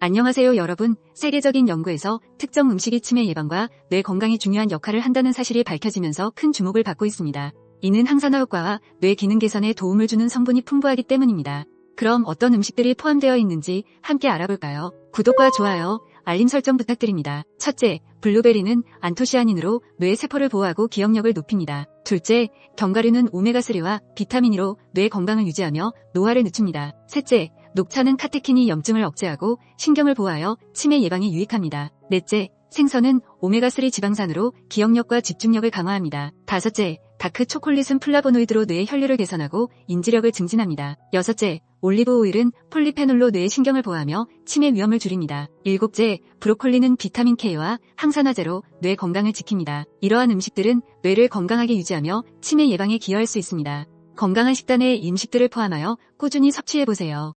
안녕하세요 여러분. 세계적인 연구에서 특정 음식이 치매 예방과 뇌 건강에 중요한 역할을 한다는 사실이 밝혀지면서 큰 주목을 받고 있습니다. 이는 항산화 효과와 뇌 기능 개선에 도움을 주는 성분이 풍부하기 때문입니다. 그럼 어떤 음식들이 포함되어 있는지 함께 알아볼까요? 구독과 좋아요, 알림 설정 부탁드립니다. 첫째, 블루베리는 안토시아닌으로 뇌 세포를 보호하고 기억력을 높입니다. 둘째, 견과류는 오메가3와 비타민으로 뇌 건강을 유지하며 노화를 늦춥니다. 셋째, 녹차는 카테킨이 염증을 억제하고 신경을 보호하여 치매 예방에 유익합니다. 넷째, 생선은 오메가3 지방산으로 기억력과 집중력을 강화합니다. 다섯째, 다크 초콜릿은 플라보노이드로 뇌의 혈류를 개선하고 인지력을 증진합니다. 여섯째, 올리브 오일은 폴리페놀로 뇌의 신경을 보호하며 치매 위험을 줄입니다. 일곱째, 브로콜리는 비타민 K와 항산화제로 뇌 건강을 지킵니다. 이러한 음식들은 뇌를 건강하게 유지하며 치매 예방에 기여할 수 있습니다. 건강한 식단에 이 음식들을 포함하여 꾸준히 섭취해보세요.